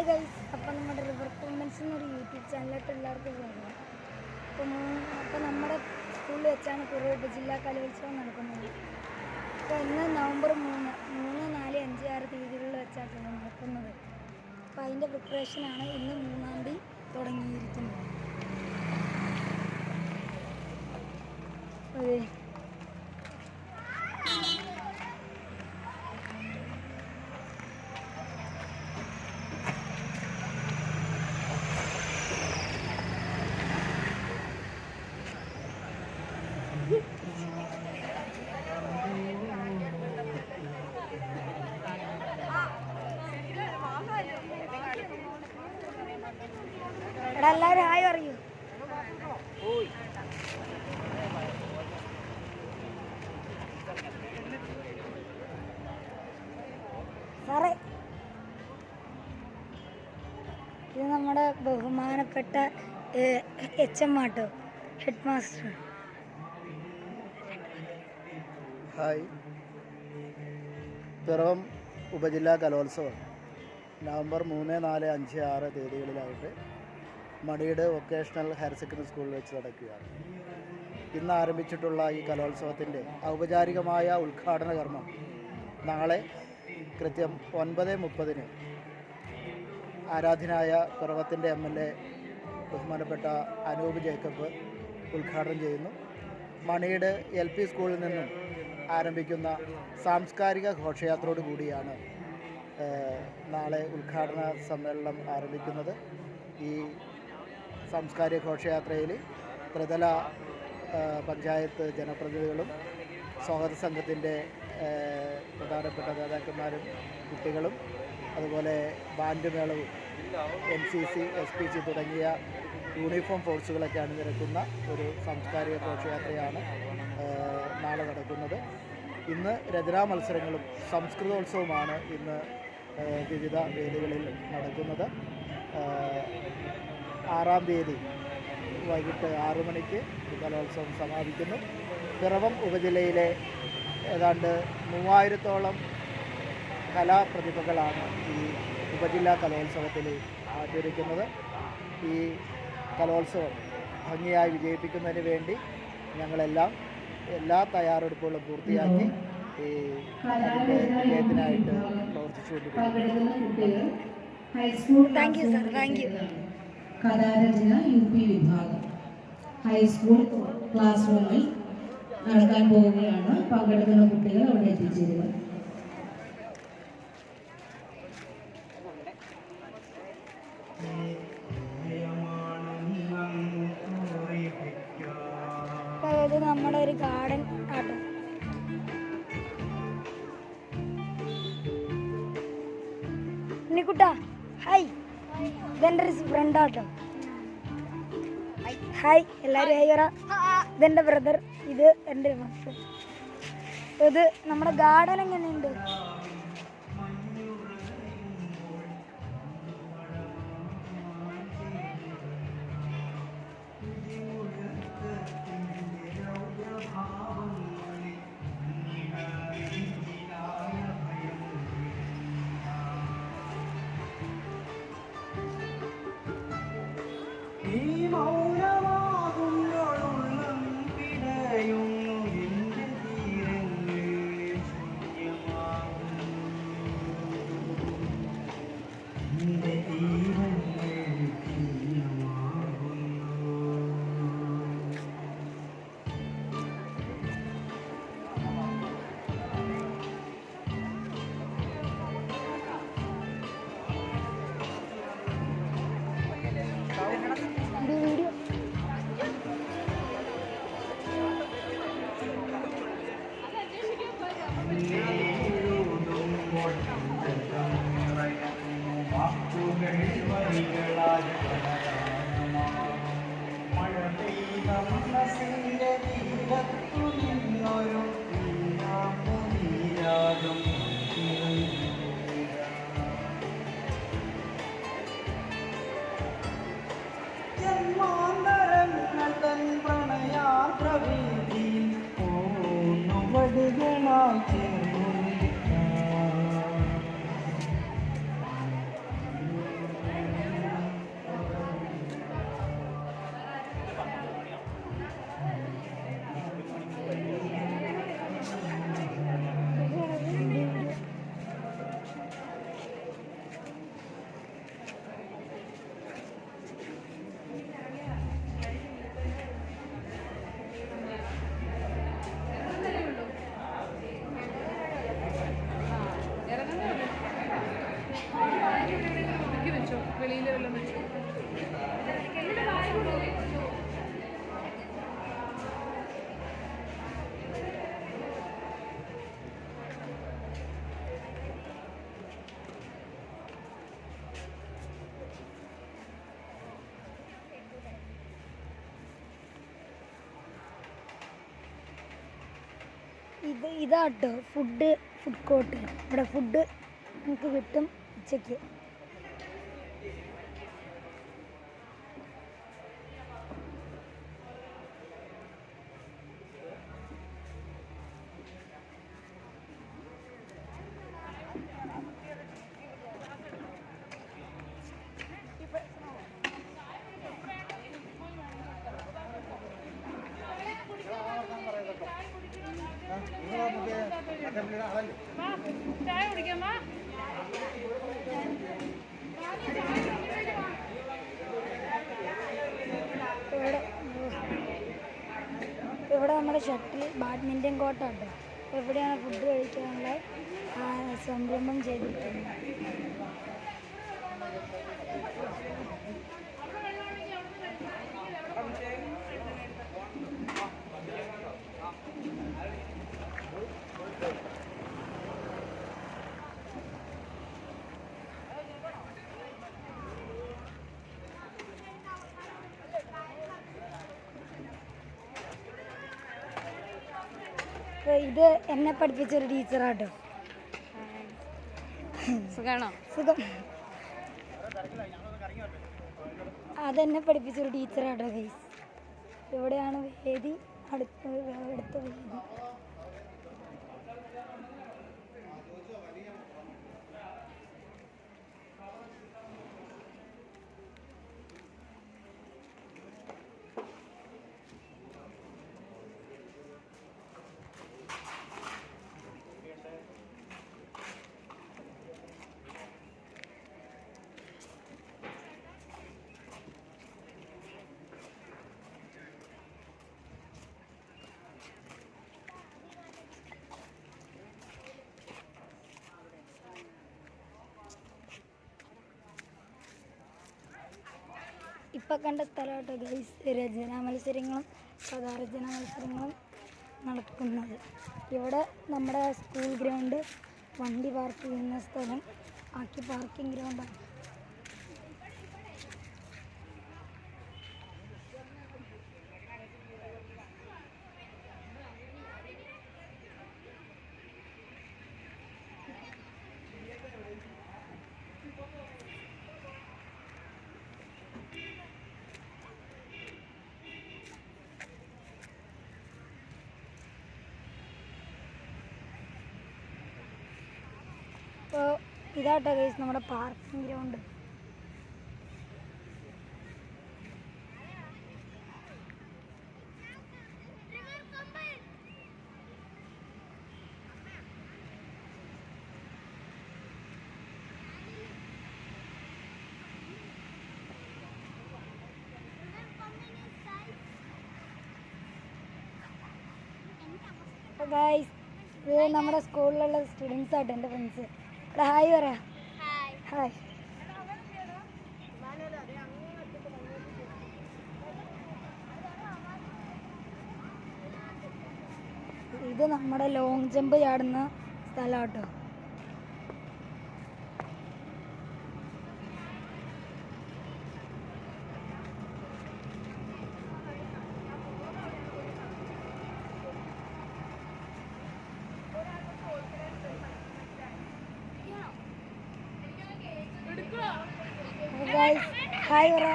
Hi guys അപ്പം നമ്മുടെ River Commons എന്നൊരു യൂട്യൂബ് ചാനലായിട്ട് എല്ലാവർക്കും സ്വാഗതം. അപ്പം അപ്പം നമ്മുടെ സ്കൂളിൽ വെച്ചാണ് കുറേ ജില്ലാ കലോത്സവം നടക്കുന്നത്. അപ്പോൾ ഇന്ന് നവംബർ മൂന്ന് മൂന്ന് നാല് അഞ്ച് ആറ് തീയതികളിൽ വെച്ചാണ് നടക്കുന്നത്. അപ്പോൾ അതിന്റെ പ്രിപ്പറേഷനാണ് ഇന്ന് മൂന്നാം തീയതി തുടങ്ങിയിരിക്കുന്നത്. അതെ. എടാ എല്ലാവരും ഹായ് പറയൂ. സാറേ ഇത് നമ്മുടെ ബഹുമാനപ്പെട്ട എച്ച് എം ആട്ടോ ഹെഡ് മാസ്റ്റർ ഹായ്. പിറവം ഉപജില്ലാ കലോത്സവം നവംബർ മൂന്ന് നാല് അഞ്ച് ആറ് തീയതികളിലായിട്ട് മടിയുടെ വൊക്കേഷണൽ ഹയർ സെക്കൻഡറി സ്കൂളിൽ വെച്ച് നടക്കുകയാണ്. ഇന്ന് ആരംഭിച്ചിട്ടുള്ള ഈ കലോത്സവത്തിന്റെ ഔപചാരികമായ ഉദ്ഘാടന കർമ്മം നാളെ കൃത്യം ഒൻപത് മുപ്പതിന് ആരാധനായ പിറവത്തിന്റെ എം എൽ എ ബഹുമാനപ്പെട്ട അനൂപ് ജേക്കബ് ഉദ്ഘാടനം ചെയ്യുന്നു. മണിയുടെ എൽ പി സ്കൂളിൽ നിന്നും ആരംഭിക്കുന്ന സാംസ്കാരിക ഘോഷയാത്രയോട് കൂടിയാണ് നാളെ ഉദ്ഘാടന സമ്മേളനം ആരംഭിക്കുന്നത്. ഈ സാംസ്കാരിക ഘോഷയാത്രയിൽ ത്രിതല പഞ്ചായത്ത് ജനപ്രതിനിധികളും സ്വാഗത സംഘത്തിന്റെ പ്രധാനപ്പെട്ട നേതാക്കന്മാരും കുട്ടികളും അതുപോലെ band മേളവും N C C S P C തുടങ്ങിയ യൂണിഫോം ഫോഴ്സുകളൊക്കെ അണിനിരക്കുന്ന ഒരു സാംസ്കാരിക ഘോഷയാത്രയാണ് നാളെ നടക്കുന്നത്. ഇന്ന് രചനാ മത്സരങ്ങളും സംസ്കൃതോത്സവമാണ് ഇന്ന് വിവിധ വേദികളിൽ നടക്കുന്നത്. ആറാം തീയതി വൈകിട്ട് ആറു മണിക്ക് ഈ കലോത്സവം സമാപിക്കുന്നു. പിറവം ഉപജില്ലയിലെ ഏതാണ്ട് മൂവായിരത്തോളം കലാപ്രതിഭകളാണ് ഈ ഉപജില്ലാ കലോത്സവത്തിൽ ആചരിക്കുന്നത്. ഈ കലോത്സവം ഭംഗിയായി വിജയിപ്പിക്കുന്നതിന് വേണ്ടി ഞങ്ങളെല്ലാം എല്ലാ തയ്യാറെടുപ്പുകളും പൂർത്തിയാക്കി ഈ അതിന്റെ വിജയത്തിനായിട്ട് പ്രവർത്തിച്ചുകൊണ്ടിരിക്കുന്നു. Thank you sir thank you കഥാരചന U P വിഭാഗം ഹൈസ്കൂൾ ക്ലാസ് റൂമിൽ നടക്കാൻ പോവുകയാണ് പങ്കെടുക്കുന്ന കുട്ടികൾ അവിടെ എത്തിച്ചേരുക അതായത് നമ്മുടെ ഒരു ഗാർഡൻ ആട്ടോ. ഹായ് ഇതെന്റെ ഒരു ഫ്രണ്ട് ആട്ടോ. ഹായ് എല്ലാവരും ഹായ് പറ. ഇതെന്റെ ബ്രദർ ഇത് എന്റെ ഇത് നമ്മുടെ ഗാർഡൻ എങ്ങനെയുണ്ട്? ഈ മൗനമാകുമ്പോഴുള്ളം ഇത് ഇതാട്ടോ. ഫുഡ് ഫുഡ് കോർട്ട് ഇവിടെ ഫുഡ് നമുക്ക് കിട്ടും ഉച്ചയ്ക്ക്. ഇവിടെ ഇവിടെ നമ്മുടെ ഷട്ടിൽ ബാഡ്മിന്റൺ കോർട്ടാട്ടോ എവിടെയാണ് ഫുഡ് കഴിക്കാനുള്ള സംരംഭം ചെയ്തിട്ടുണ്ട് ഇത് എന്നെ പഠിപ്പിച്ച പഠിപ്പിച്ചൊരു ടീച്ചറാട്ടോ. സുഖാണോ? സുഖം. അതെന്നെ പഠിപ്പിച്ചൊരു ടീച്ചറാട്ടോ ഗൈസ്. ഇവിടെയാണ് വേദി അടുത്ത അടുത്ത വേദി. ഇപ്പം കണ്ട സ്ഥലമായിട്ട് ഗൈസ് രചനാ മത്സരങ്ങളും കഥാരചന മത്സരങ്ങളും നടക്കുന്നത്. ഇവിടെ നമ്മുടെ സ്കൂൾ ഗ്രൗണ്ട് വണ്ടി പാർക്ക് ചെയ്യുന്ന സ്ഥലം. ആക്കി പാർക്കിംഗ് ഗ്രൗണ്ടാണ് ഇപ്പോൾ ഇതാട്ടോ കേസ് നമ്മുടെ പാർക്കിംഗ് ഗ്രൗണ്ട് അപ്പോൾ ഗൈസ് ഇത് നമ്മുടെ സ്കൂളിലുള്ള സ്റ്റുഡൻസ് ആട്ടോ എന്റെ ഫ്രണ്ട്സ് ഹായ് പറയാ. ഹായ്. ഇത് നമ്മുടെ ലോങ് ജമ്പ് ചാടുന്ന സ്ഥലം കേട്ടോ ഗൈസ് ഹായ് പറ